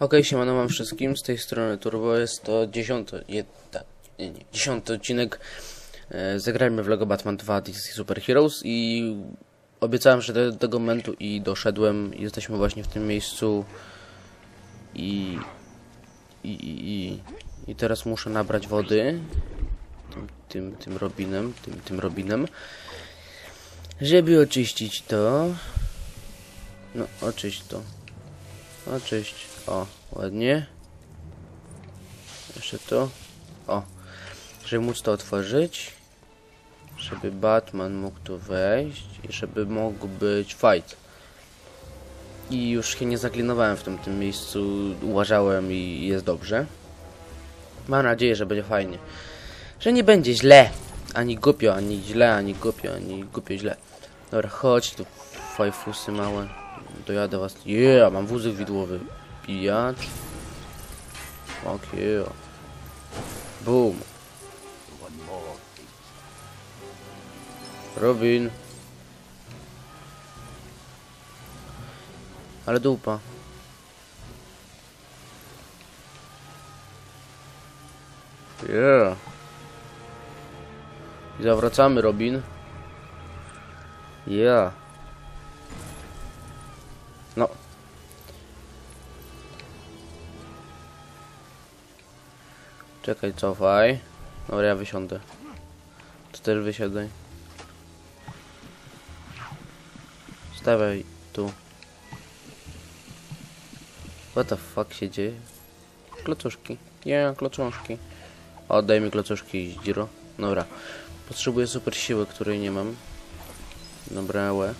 Okej, siemano wam wszystkim, z tej strony Turbo, jest to dziesiąty, je, tak, nie, nie, dziesiąty odcinek e, Zagrajmy w LEGO Batman 2 DC Super Heroes i obiecałem, że do tego momentu i doszedłem, jesteśmy właśnie w tym miejscu i, i, i, i, i teraz muszę nabrać wody tym, tym, tym Robinem, tym, tym Robinem, żeby oczyścić to, no oczyść to. Oczyść. O, ładnie. Jeszcze to. O. Żeby móc to otworzyć. Żeby Batman mógł tu wejść. I żeby mógł być fight. I już się nie zaklinowałem w tym, tym miejscu. Uważałem i jest dobrze. Mam nadzieję, że będzie fajnie. Że nie będzie źle. Ani głupio, ani źle, ani głupio, ani głupio źle. Dobra, chodź tu fajfusy małe. Dojadę was. Yeah, mam wózek widłowy. Pijacz. Fuck yeah. Boom. Robin. Ale dupa. Yeah. I zawracamy, Robin. Yeah. No. Czekaj, cofaj. Dobra, ja wysiądę. Też wysiadaj. Stawiaj tu. What the fuck się dzieje? Klocuszki. Nie, klocuszki. Oddaj mi klocuszki, Dziro. Dobra. Potrzebuję super siły, której nie mam. Dobra, łe.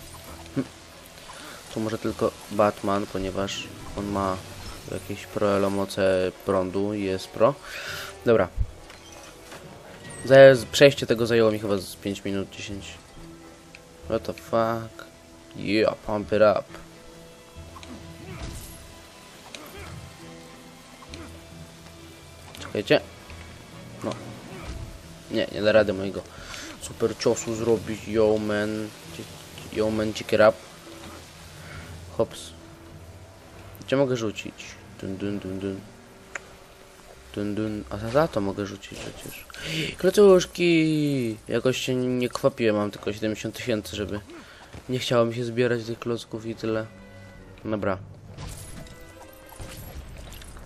Tu może tylko Batman, ponieważ on ma jakieś pro moce prądu i jest pro. Dobra. Zaj przejście tego zajęło mi chyba z 5 minut 10. What the fuck? Yeah, pump it up. Czekajcie. No. Nie, nie da rady mojego super ciosu zrobić. Yo man. Yo man, check it up. Hops. Gdzie mogę rzucić? Dun dun dun dun. Dun dun. A za, za to mogę rzucić przecież. Klocuszki! Jakoś się nie, kwapiłem, mam tylko 70 tysięcy, żeby... Nie chciało mi się zbierać tych klocków i tyle. Dobra.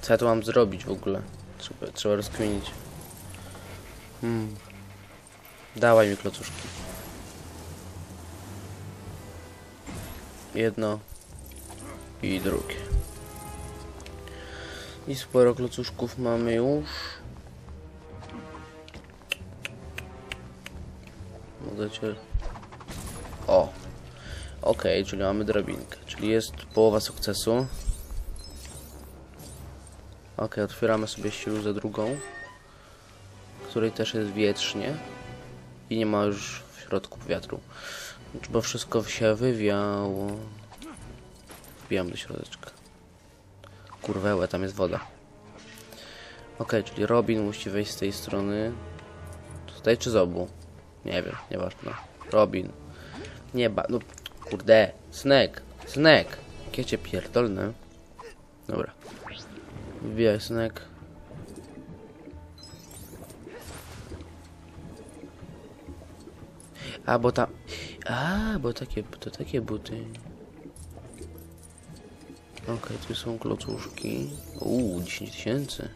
Co ja tu mam zrobić w ogóle? Trzeba, trzeba rozkminić. Hmm. Dawaj mi klocuszki. Jedno, i drugie. I sporo klocuszków mamy już. Mogę cię... O! Ok, czyli mamy drabinkę, czyli jest połowa sukcesu. Ok, otwieramy sobie śluzę drugą, której też jest wietrznie i nie ma już w środku wiatru, bo wszystko się wywiało. Wbijam do środeczka. Kurwełe, tam jest woda. Ok, czyli Robin musi wejść z tej strony. Tutaj czy z obu? Nie wiem, nieważne. Robin. Nie ba... No, kurde. Snack. Snack. Jakie cię pierdolne. Dobra. Wbijaj snack. A, bo tam... A, bo takie... To takie buty. Okej, tu są klocuszki. Uuu, 10 tysięcy.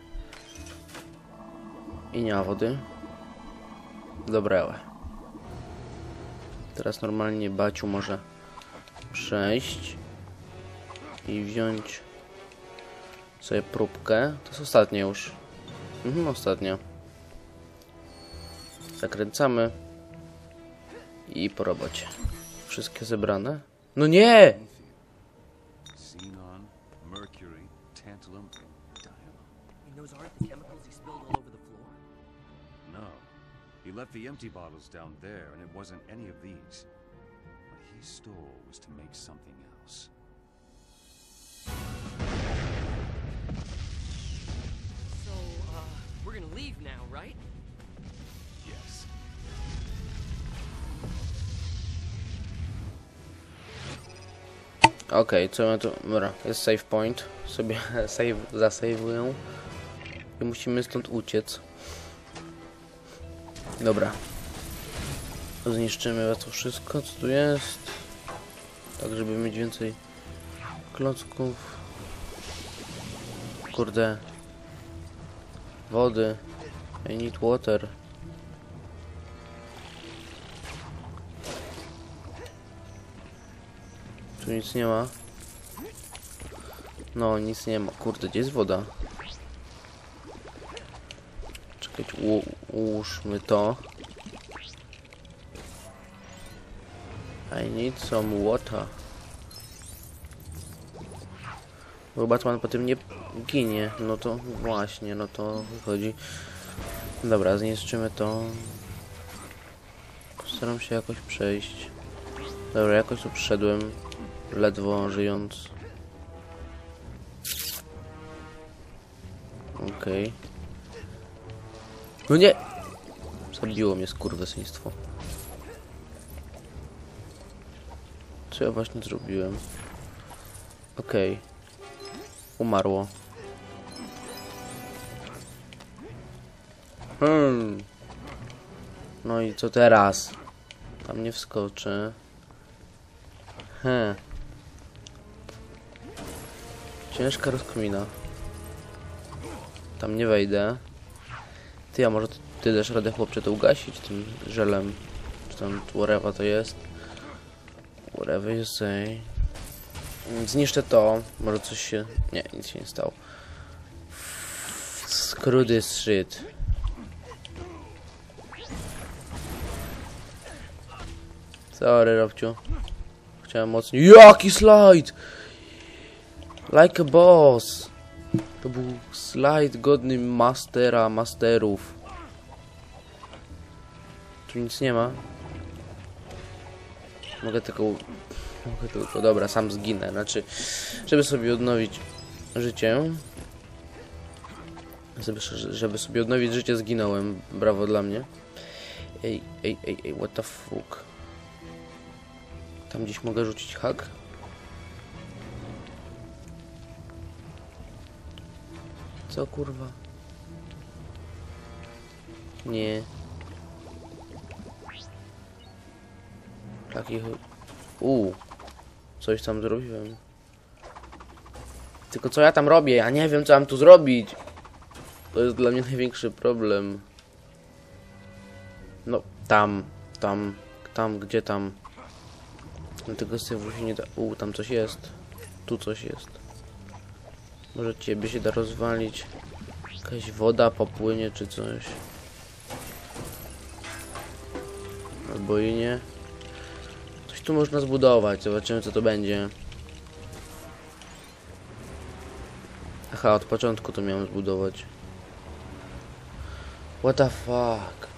I nie ma wody. Dobra. Teraz normalnie Baciu może przejść i wziąć sobie próbkę. To jest ostatnie już. Mhm, ostatnio. Zakręcamy. I po robocie. Wszystkie zebrane. No nie! Left the empty bottles down there, and it wasn't any of these. What he stole was to make something else. So, uh, we're gonna leave now, right? Yes. Okej, co ja tu... Dobra, jest save point. Sobie save zasaveuję. I musimy stąd uciec. Dobra. Zniszczymy to wszystko, co tu jest. Tak, żeby mieć więcej klocków. Kurde. Wody. I need water. Tu nic nie ma. No, nic nie ma. Kurde, gdzie jest woda? Czekajcie, u- ułóżmy to. I need some water. Bo Batman po tym nie ginie. No to właśnie, no to wychodzi. Dobra, zniszczymy to. Postaram się jakoś przejść. Dobra, jakoś tu przyszedłem. Ledwo żyjąc. Okej. No nie! Zabiło mnie skurwysyństwo. Co ja właśnie zrobiłem? Okej. Umarło. Hmm. No i co teraz? Tam nie wskoczy. He. Ciężka rozkmina. Tam nie wejdę. Ty, a może ty, dasz radę chłopcze to ugasić tym żelem? Czy tam whatever to jest? Whatever you say. Zniszczę to. Może coś się... Nie, nic się nie stało. This shit. Sorry, Robciu. Chciałem mocniej. Jaki slajd! Like a boss! To był slajd godny mastera masterów. Tu nic nie ma. Mogę tylko... Mogę tylko... Dobra, sam zginę. Znaczy, żeby sobie odnowić życie. Żeby, żeby sobie odnowić życie, zginąłem. Brawo dla mnie. Ej, ej, ej, ej, what the fuck? Tam gdzieś mogę rzucić hak? Co kurwa? Nie. Takich... U. Coś tam zrobiłem. Tylko co ja tam robię? Ja nie wiem co mam tu zrobić. To jest dla mnie największy problem. No, tam, tam, tam, gdzie tam. No tego syfu się nie da... U, tam coś jest. Tu coś jest. Może ciebie się da rozwalić. Jakaś woda popłynie czy coś. Albo i nie. Coś tu można zbudować. Zobaczymy co to będzie. Aha, od początku to miałem zbudować. What the fuck?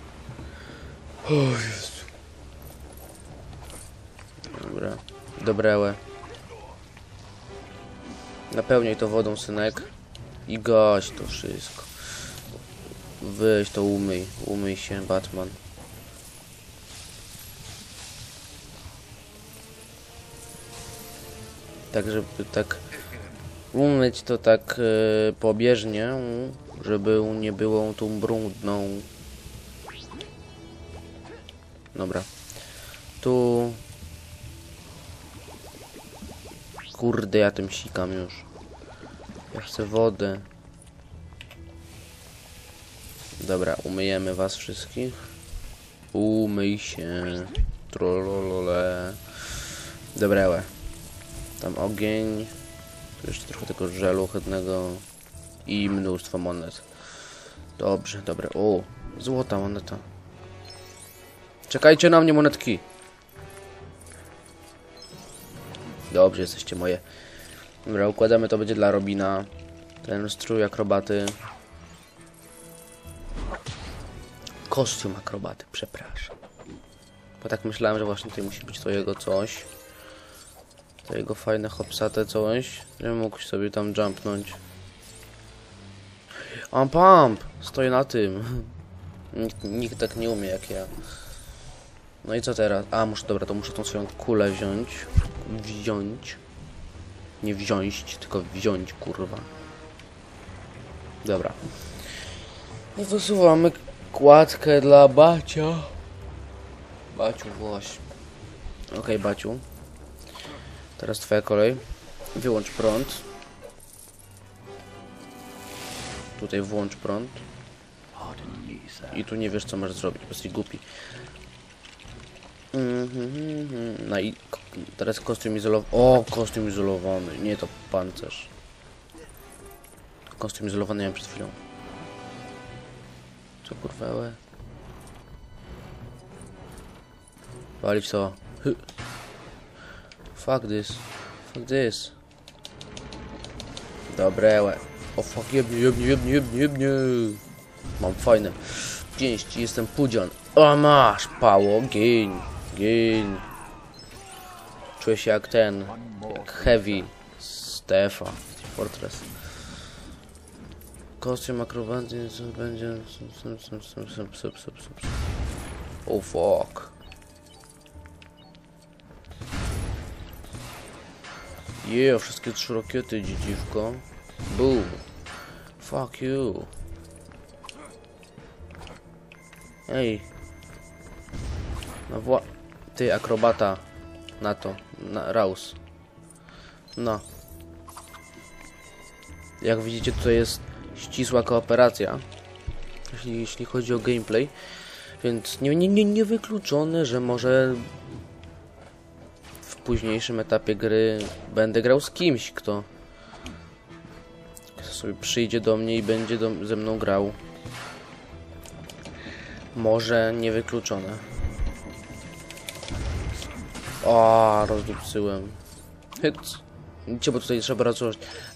O Jezu. Dobra. Dobrełe. Napełniaj to wodą, synek. I gaś to wszystko. Weź to umyj. Umyj się, Batman. Tak, żeby tak umyć to tak e, pobieżnie, żeby nie było tą brudną. Dobra. Tu Kurde, ja tym sikam już. Ja chcę wodę. Dobra, umyjemy was wszystkich. Umyj się. Trollolole. Dobrełe. Tam ogień. Tu jeszcze trochę tego żelu chętnego. I mnóstwo monet. Dobrze, dobre. O, złota moneta. Czekajcie na mnie, monetki. Dobrze, jesteście moje. Dobra, układamy to będzie dla Robina. Ten strój akrobaty. Kostium akrobaty, przepraszam. Bo tak myślałem, że właśnie tutaj musi być to jego coś. To jego fajne hopsate coś. Nie mógł sobie tam jumpnąć. On pump! Stoję na tym. Nikt, nikt tak nie umie jak ja. No i co teraz? A, muszę, dobra, to muszę tą swoją kulę wziąć. Wziąć. Nie wziąć, tylko wziąć, kurwa. Dobra. No wysuwamy kładkę dla Bacia. Baciu, właśnie. Okej, Baciu. Teraz twoja kolej. Wyłącz prąd. Tutaj włącz prąd. I tu nie wiesz co masz zrobić, bo jesteś głupi. Mhm, mhm. No i teraz kostium izolowany. O, kostium izolowany. Nie to pancerz. Kostium izolowany miałem przed chwilą. Co kurwałe? Walić to. Fuck this. Fuck this. Dobre, łe. O fuck, jebnie, jebnie, jebnie, jebnie, jebnie. Mam fajne pięści, jestem pudzian. O masz, pało, gień. Czuję się jak ten, jak Heavy w Fortress. Kostium akrobaty co będzie... Oh fuck. Yeah, wszystkie trzy rakiety, dziedziwko. Boom. Fuck you. Ej. No wła... Ty, akrobata. Na to. Na Raus. No. Jak widzicie, tutaj jest ścisła kooperacja. Jeśli, jeśli chodzi o gameplay. Więc nie, nie, nie, nie wykluczone, że może w późniejszym etapie gry będę grał z kimś, kto kto sobie przyjdzie do mnie i będzie do, ze mną grał. Może niewykluczone. O, rozdupcyłem. Hyc. Widzicie, bo tutaj trzeba raz,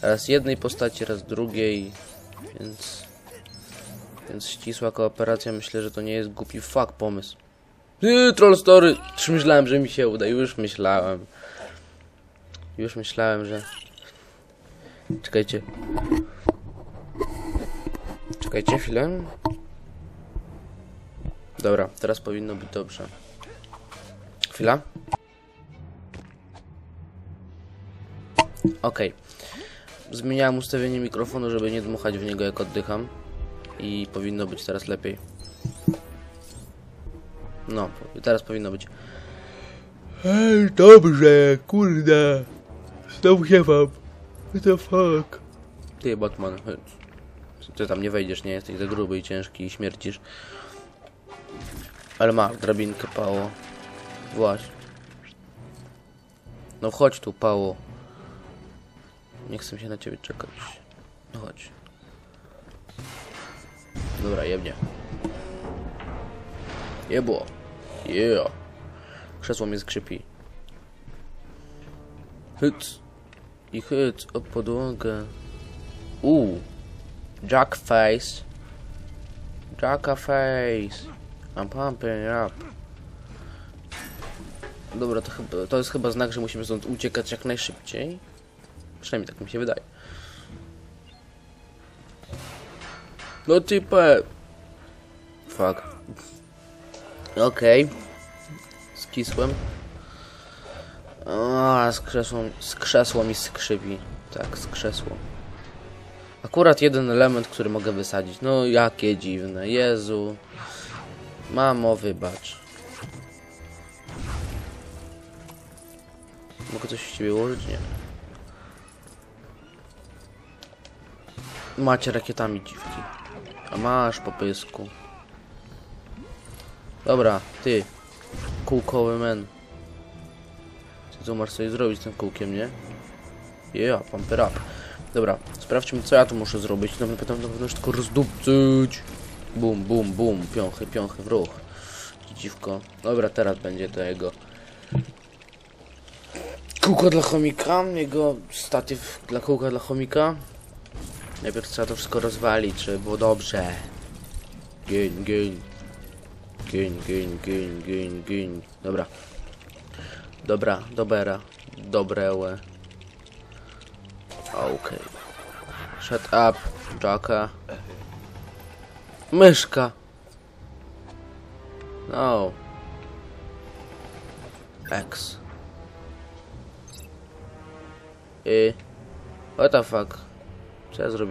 raz jednej postaci, raz drugiej, więc... Więc ścisła kooperacja, myślę, że to nie jest głupi fuck pomysł. Yy, troll story! Już myślałem, że mi się uda, już myślałem. Już myślałem, że... Czekajcie. Czekajcie chwilę. Dobra, teraz powinno być dobrze. Chwila. Okej. Zmieniałem ustawienie mikrofonu, żeby nie dmuchać w niego jak oddycham. I powinno być teraz lepiej. No, teraz powinno być. Ej, dobrze, kurde. Znowu się wam. What the fuck? Ty, Batman, chodź. Ty tam nie wejdziesz, nie? Jesteś za gruby i ciężki i śmiercisz. Ale masz drabinkę, Pało. Właśnie. No chodź tu, Pało. Nie chcę się na ciebie czekać. No chodź. Dobra, jebnie. Jebło. Yeah. Krzesło mnie skrzypi. Hyc. I hyc o podłogę. Uuu. Jack face. Jacka face. I'm pumping up. Dobra, to, chyba, to jest chyba znak, że musimy stąd uciekać jak najszybciej. Przynajmniej tak mi się wydaje. No typę. Fuck. Okej. Skisłem. A, z krzesło, z krzesło mi skrzypi. Tak, z krzesło. Akurat jeden element, który mogę wysadzić. No, jakie dziwne. Jezu. Mamo, wybacz. Mogę coś w ciebie ułożyć? Nie. Macie rakietami dziwki. A masz po pysku. Dobra, ty. Kółkowy men. Ty co masz sobie zrobić z tym kółkiem, nie? Yeah, pump up. Dobra, sprawdźmy co ja tu muszę zrobić. No pewno na pewno tylko rozdupcyć. Bum, bum, bum. Piąchy, piąchy w ruch. Dziwko. Dobra, teraz będzie to jego kółko dla chomika. Jego statyw dla kółka dla chomika. Najpierw trzeba to wszystko rozwalić, żeby było dobrze. Gień, gień. Gień, gień, gień, gień, gień. Dobra. Dobra, dobra. Dobrełe. Okej. Shut up, Jacka. Myszka. No. X. Y... What the fuck? Co ja zrobiłem?